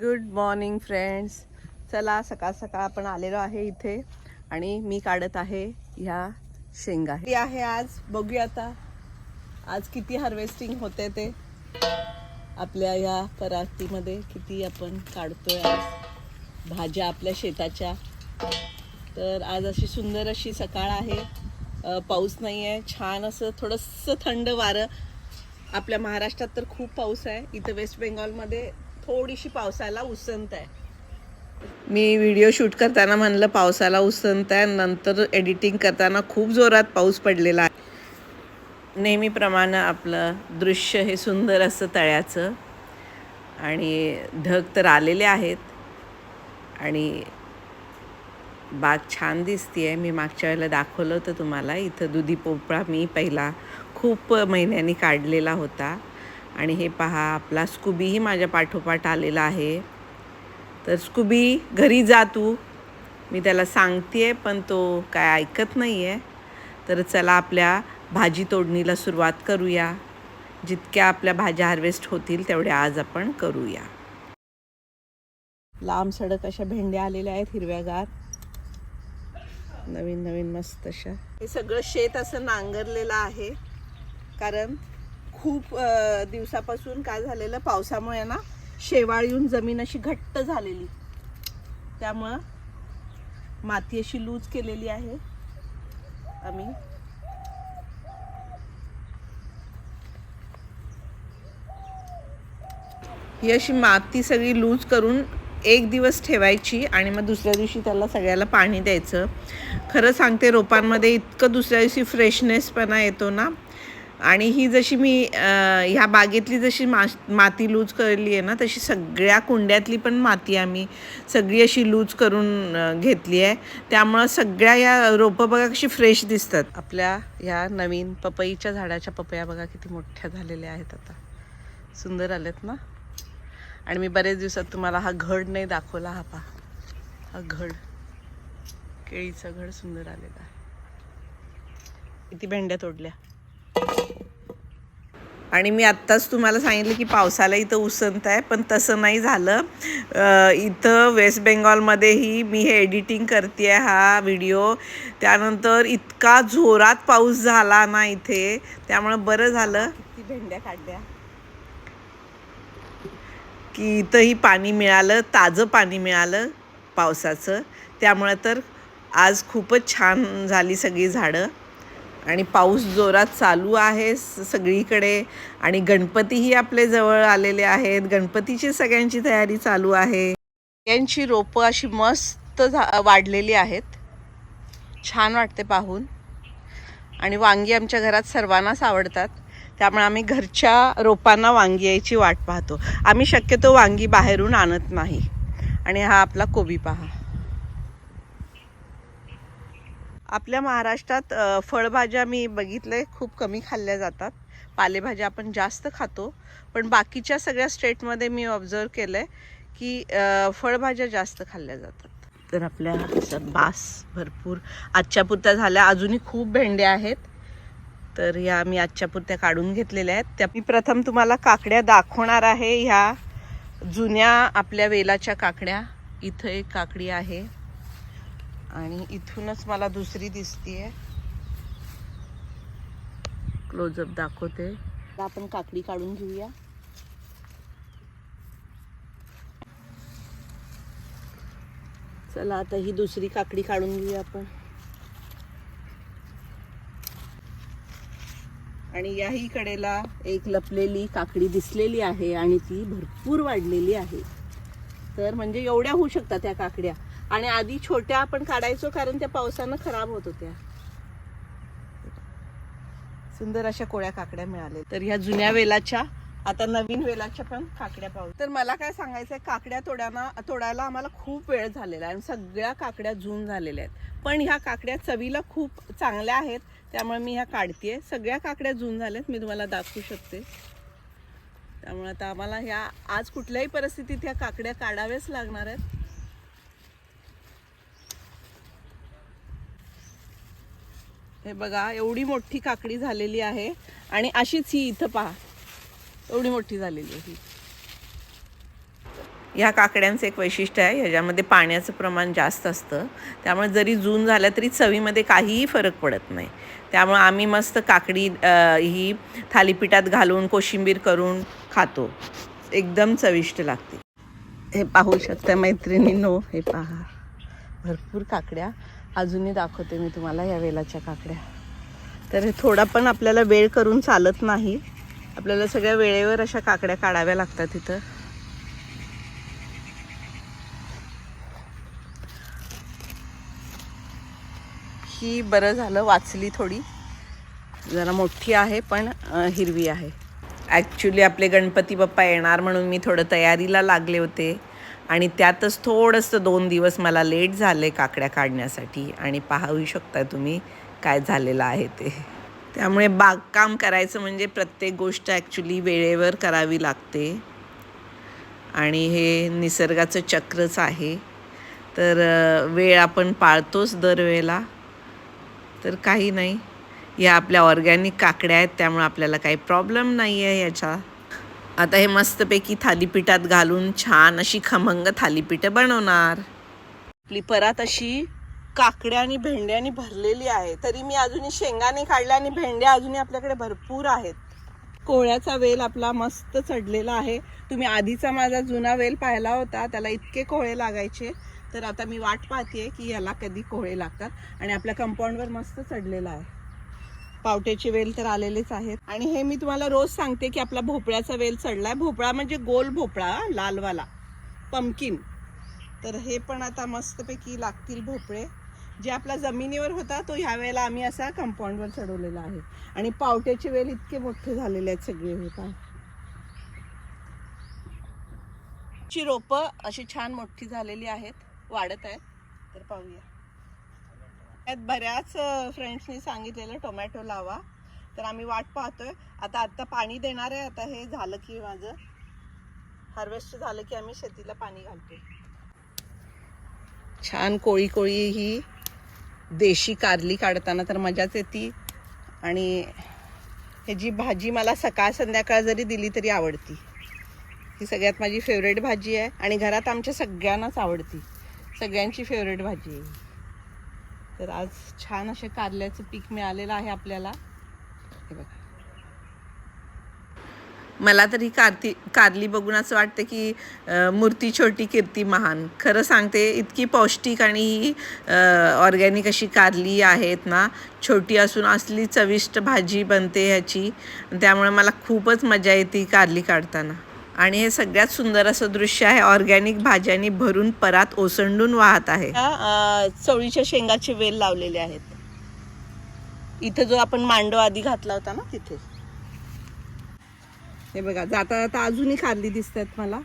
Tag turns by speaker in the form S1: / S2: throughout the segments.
S1: Good morning friends चला सकाळ सकाळ आपण आलेलो आहे इथे आणि मी काढत आहे ह्या शेंगा. किती आहे आज? बघूया आता. आज किती हार्वेस्टिंग होते ते. आपल्या ह्या परातीमध्ये किती आपण काढतोय आज. भाज्या आपल्या शेताच्या. तर आज अशी सुंदर अशी सकाळ आहे. पाऊस नाही आहे छान असं थोडंसं थंड वारं. आपल्या महाराष्ट्रात तर खूप पाऊस आहे. इथं वेस्ट बेंगॉलमध्ये थोडीशी पावसाला उसंत आहे. मी व्हिडिओ शूट करताना म्हणलं पावसाला उसंत आहे नंतर एडिटिंग करताना खूप जोरात पाऊस पडलेला आहे. नेहमीप्रमाणे आपलं दृश्य हे सुंदर असं तळ्याचं आणि ढग तर आलेले आहेत. आणि बाग छान दिसतीये. मी मागच्या वेळेला दाखवलं होतं तुम्हाला. इथं दुधी पोपळा मी पहिला खूप महिन्यांनी काढलेला होता. आणि हे पहा आपला स्कूबीही माझ्या पाठोपाठ आलेला आहे. तर स्कूबी घरी जा तू. मी त्याला सांगते पण तो काय ऐकत नाही आहे तर चला आपल्या भाजी तोडणीला सुरुवात करूया. जितक्या आपल्या भाज्या हार्वेस्ट होतील तेवढ्या आज आपण करूया. लांब सडक अशा भेंड्या आलेल्या आहेत हिरव्यागार. नवीन नवीन मस्त अशा. हे सगळं शेत असं नांगरलेलं आहे. कारण खूप दिवसापासून काय झालेलं पावसामुळे ना शेवाळ येऊन जमीन अशी घट्ट झालेली. त्यामुळं माती अशी लूज केलेली आहे. आम्ही. ही अशी माती सगळी लूज करून एक दिवस ठेवायची आणि मग दुसऱ्या दिवशी त्याला सगळ्याला पाणी द्यायचं. खरं सांगते रोपांमध्ये इतकं दुसऱ्या दिवशी फ्रेशनेसपणा येतो ना आणि ही जशी मी ह्या बागेतली जशी मा माती लूज केली आहे ना तशी सगळ्या कुंड्यातली पण माती आम्ही सगळी अशी लूज करून घेतली आहे. त्यामुळं सगळ्या या रोपं बघा कशी फ्रेश दिसतात. आपल्या ह्या नवीन पपईच्या झाडाच्या पपया बघा किती मोठ्या झालेल्या आहेत आता. सुंदर आलेत ना? आणि मी बरेच दिवसात तुम्हाला हा घड नाही दाखवला हा पा हा घड. केळीचा घड सुंदर आलेला आहे. किती भेंड्या तोडल्या? आणि मी आत्ताच तुम्हाला सांगितलं की पावसाला इथं उसंत आहे पण तसं नाही झालं. इथं वेस्ट बेंगॉलमध्येही मी हे एडिटिंग करते हा व्हिडिओ. त्यानंतर इतका जोरात पाऊस झाला ना इथे त्यामुळं बरं झालं. किती भेंड्या काढल्या? की इथंही पाणी मिळालं ताजं पाणी मिळालं पावसाचं. त्यामुळं तर आज खूपच छान झाली सगळी झाडं. आणि पाऊस जोरात चालू आहे स- सगळीकडे. आणि गणपतीही आपले जवळ आलेले आहेत. गणपतीची सगळ्यांची तयारी चालू आहे. यांची रोपं अशी मस्त झा वाढलेली आहेत. छान वाटते पाहून. आणि वांगी आमच्या घरात सर्वांनाच आवडतात. त्यामुळे आम्ही घरच्या रोपांना वांगी यायची वाट पाहतो. आम्ही शक्यतो वांगी बाहेरून आणत नाही. आणि हा आपला कोबी पहा. आपल्या महाराष्ट्रात फळभाज्या मी बघितले खूप कमी खाल्ल्या जातात. पालेभाज्या आपण जास्त खातो. पण बाकीच्या सगळ्या स्टेटमध्ये मी ऑब्झर्व केलं आहे की फळभाज्या जास्त खाल्ल्या जातात. तर आपल्या बास भरपूर आजच्या पुरत्या झाल्या. अजूनही खूप भेंड्या आहेत. तर या मी आजच्या पुरत्या काढून घेतलेल्या आहेत. त्या मी प्रथम तुम्हाला काकड्या दाखवणार आहे. ह्या जुन्या आपल्या वेलाच्या काकड्या. इथं एक काकडी आहे. आणि इथूनच मला दुसरी दिसतीये. क्लोजअप दाखवते. आपण काकडी काढून घेऊया. चला आता ही दुसरी काकडी काढून घेऊया आपण. आणि याही कडेला एक लपलेली काकडी दिसलेली आहे आणि ती भरपूर वाढलेली आहे. तर म्हणजे एवढ्या होऊ शकतात त्या काकड्या. आणि आधी छोट्या आपण काढायचो कारण त्या पावसानं खराब होत होत्या. सुंदर अशा कोळ्या काकड्या मिळाल्या. तर ह्या जुन्या वेलाच्या आता नवीन वेलाच्या पण काकड्या पाहू. तर मला काय सांगायचंय काकड्या तोड्याना तोडायला आम्हाला खूप वेळ झालेला आहे आणि सगळ्या काकड्या जून झालेल्या आहेत. पण ह्या काकड्या चवीला खूप चांगल्या आहेत त्यामुळे मी ह्या काढते सगळ्या काकड्या जून झाल्यात मी तुम्हाला दाखवू शकते. त्यामुळे आता आम्हाला ह्या आज कुठल्याही परिस्थितीत ह्या काकड्या काढाव्याच लागणार आहेत. हे बघा एवढी मोठी काकडी झालेली आहे. आणि अशीच ही इथं पहा. एवढी मोठी झालेली आहे ही. ह्या काकड्यांचं एक वैशिष्ट्य आहे ह्याच्यामध्ये पाण्याचं प्रमाण जास्त असतं. त्यामुळे जरी जून झाला तरी चवीमध्ये काहीही फरक पडत नाही. त्यामुळे आम्ही मस्त काकडी ही थालीपीठात घालून कोशिंबीर करून खातो. एकदम चविष्ट लागते. हे पाहू शकता मैत्रिणींनो हे पहा. भरपूर काकड्या. अजूनही दाखवते मी तुम्हाला या वेलाच्या काकड्या. तर हे थोडा पण आपल्याला वेळ करून चालत नाही. आपल्याला सगळ्या वेळेवर अशा काकड्या काढाव्या लागतात तिथं ही बरं झालं वाचली थोडी. जरा मोठी आहे पण हिरवी आहे. ॲक्च्युली आपले गणपती बाप्पा येणार म्हणून मी थोडं तयारीला लागले होते. आणि त्यातच थोडंसं दोन दिवस मला लेट झाले काकड्या काढण्यासाठी आणि पाहू शकता तुम्ही काय झालेलं आहे ते. त्यामुळे बागकाम करायचं म्हणजे प्रत्येक गोष्ट ॲक्च्युली वेळेवर करावी लागते. आणि हे निसर्गाचं चक्रच आहे. तर वेळ आपण पाळतोच दरवेळेला. तर काही नाही. या आपल्या ऑर्गॅनिक काकड्या आहेत त्यामुळे आपल्याला काही प्रॉब्लेम नाही आहे याचा आता हे मस्तपैकी थालीपीठात घालून छान अशी खमंग थालीपीठं बनवणार. आपली परात अशी काकड्या आणि भेंड्यानी भरलेली आहे. तरी मी अजूनही शेंगाने काढल्या आणि भेंड्या अजूनही आपल्याकडे भरपूर आहेत. कोहळ्याचा वेल आपला मस्त चढलेला आहे. तुम्ही आधीचा माझा जुना वेल पाहिला होता त्याला इतके कोहळे लागायचे. तर आता मी वाट पाहते की याला कधी कोहळे लागतात. आणि आपल्या कंपाऊंडवर मस्त चढलेला आहे. पावट्याचे वेल तर आलेलेच आहेत. आणि हे मी तुम्हाला रोज सांगते की आपला भोपळ्याचा वेल चढलाय. भोपळा म्हणजे गोल भोपळा लालवाला. पमकिन तर हे पण आता मस्तपैकी लागतील भोपळे. जे आपला जमिनीवर होता तो ह्या वेळेला आम्ही असा कंपाऊंडवर चढवलेला आहे. आणि पावट्याचे वेल इतके मोठे झालेले आहेत सगळे होता ची रोपं अशी छान मोठी झालेली आहेत. वाढत आहेत. तर पाहूया. त्यात बऱ्याच फ्रेंड्सनी सांगितलेलं टोमॅटो लावा. तर आम्ही वाट पाहतोय. आता आत्ता पाणी देणार आहे. आता हे झालं की माझं हार्वेस्ट झालं की आम्ही शेतीला पाणी घालतो छान कोळी कोळी ही देशी कारली काढताना तर मजाच येते. आणि ह्याची भाजी मला सकाळ संध्याकाळ जरी दिली तरी आवडती. ही सगळ्यात माझी फेवरेट भाजी आहे. आणि घरात आमच्या सगळ्यांनाच आवडती. सगळ्यांची फेवरेट भाजी आहे तर आज छान असे कारल्याचं पीक मिळालेलं आहे आपल्याला. हे बघा. मला तरी कार्ती कारली बघून असं वाटतं की मूर्ती छोटी कीर्ती महान. खरं सांगते इतकी पौष्टिक आणि ही ऑर्गॅनिक अशी कारली आहेत ना छोटी असून असली चविष्ट भाजी बनते ह्याची. त्यामुळे मला खूपच मजा येते कारली काढताना. आणि हे सगळ्यात सुंदर असं दृश्य आहे. ऑर्गॅनिक भाज्यांनी भरून परात ओसंडून वाहत आहे. चवळीच्या शेंगाचे वेल लावलेले आहेत. इथे जो आपण मांडव आधी घातला होता ना तिथे. हे बघा जाता जाता अजूनही कारली दिसत आहेत मला.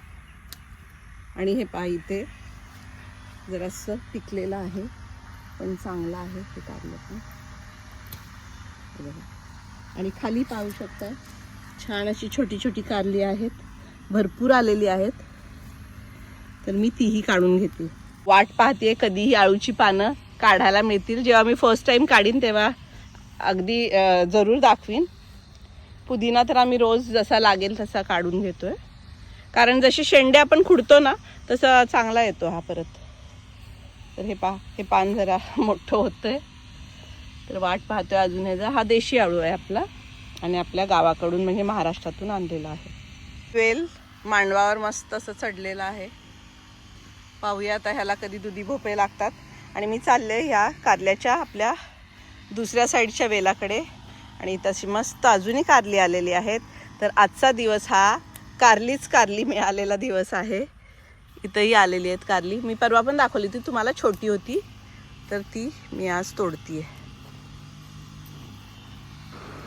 S1: आणि हे पहा इथे जरासं पिकलेलं आहे पण चांगलं आहे ते कारलं पण आणि खाली पाहू शकताय छान अशी छोटी छोटी कारली आहेत. भरपूर आलेली आहेत. तर मी तीही काढून घेते. वाट पाहते कधीही आळूची पानं काढायला मिळतील. जेव्हा मी फर्स्ट टाईम काढीन तेव्हा अगदी जरूर दाखवीन. पुदिना तर आम्ही रोज जसा लागेल तसा काढून घेतो आहे कारण जसे शेंडे आपण खुडतो ना तसा चांगला येतो हा परत. तर हे पा हे पान जरा मोठं होतं आहे तर वाट पाहतो आहे अजून ह्याचा हा देशी आळू आहे आपला. आणि आपल्या गावाकडून म्हणजे महाराष्ट्रातून आणलेला आहे. ट्वेल्थ मांडवावर मस्त असं चढलेलं आहे. पाहूया आता ह्याला कधी दुधी भोपळे लागतात. आणि मी चालले ह्या कारल्याच्या आपल्या दुसऱ्या साईडच्या वेलाकडे. आणि तशी मस्त अजूनही कारली आलेली आहेत. तर आजचा दिवस हा कारलीच कारली मिळालेला दिवस आहे. इथंही आलेली आहेत कारली. मी परवा पण दाखवली ती तुम्हाला छोटी होती. तर ती मी आज तोडतीये.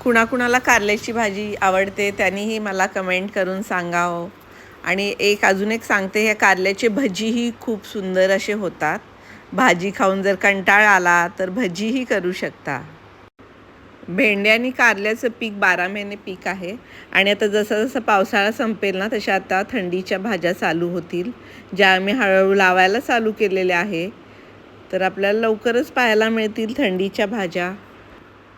S1: कुणाकुणाला कारल्याची भाजी आवडते त्यांनीही मला कमेंट करून सांगावं. आणि एक अजून एक सांगते ह्या कारल्याचे भजीही खूप सुंदर असे होतात. भाजी खाऊन जर कंटाळ आला तर भजीही करू शकता. भेंड्या आणि कारल्याचं पीक बारा महिने पीक आहे. आणि आता जसं जसं पावसाळा संपेल ना तशा आता थंडीच्या भाज्या चालू होतील. ज्या आम्ही हळूहळू लावायला चालू केलेल्या आहे. तर आपल्याला लवकरच पाहायला मिळतील थंडीच्या भाज्या.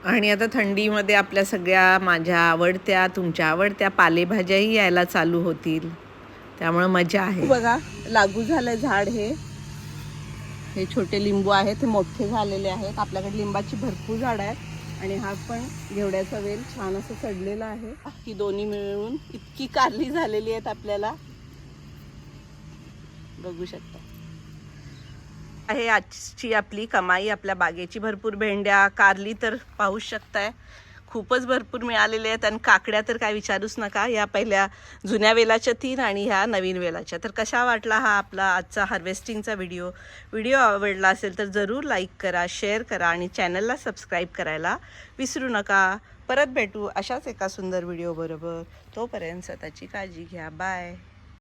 S1: आणि आता थंडीमध्ये आपल्या सगळ्या माझ्या आवडत्या तुमच्या आवडत्या पालेभाज्याही यायला चालू होतील. त्यामुळे मजा आहे. बघा लागू झालंय झाड हे. हे छोटे लिंबू आहेत हे मोठे झालेले आहेत. आपल्याकडे लिंबाची भरपूर झाड आहेत. आणि हा पण घेवड्याचा वेल छान असं चढलेला आहे. ही दोन्ही मिळून इतकी कारली झालेली आहेत आपल्याला. बघू शकता. आहे आजची आपली कमाई आपल्या बागेची भरपूर भेंड्या कारली तर पाहूच शकताय. खूपच भरपूर मिळालेले आहेत. आणि काकड्या तर काय विचारूच नका. या पहिल्या जुन्या वेलाच्या तीन आणि ह्या नवीन वेलाच्या. तर कशा वाटला हा आपला आजचा हार्वेस्टिंगचा व्हिडिओ व्हिडिओ आवडला असेल तर जरूर लाईक करा शेअर करा आणि चॅनलला सबस्क्राईब करायला विसरू नका. परत भेटू अशाच एका सुंदर व्हिडिओ बरोबर. तोपर्यंत स्वतःची काळजी घ्या. बाय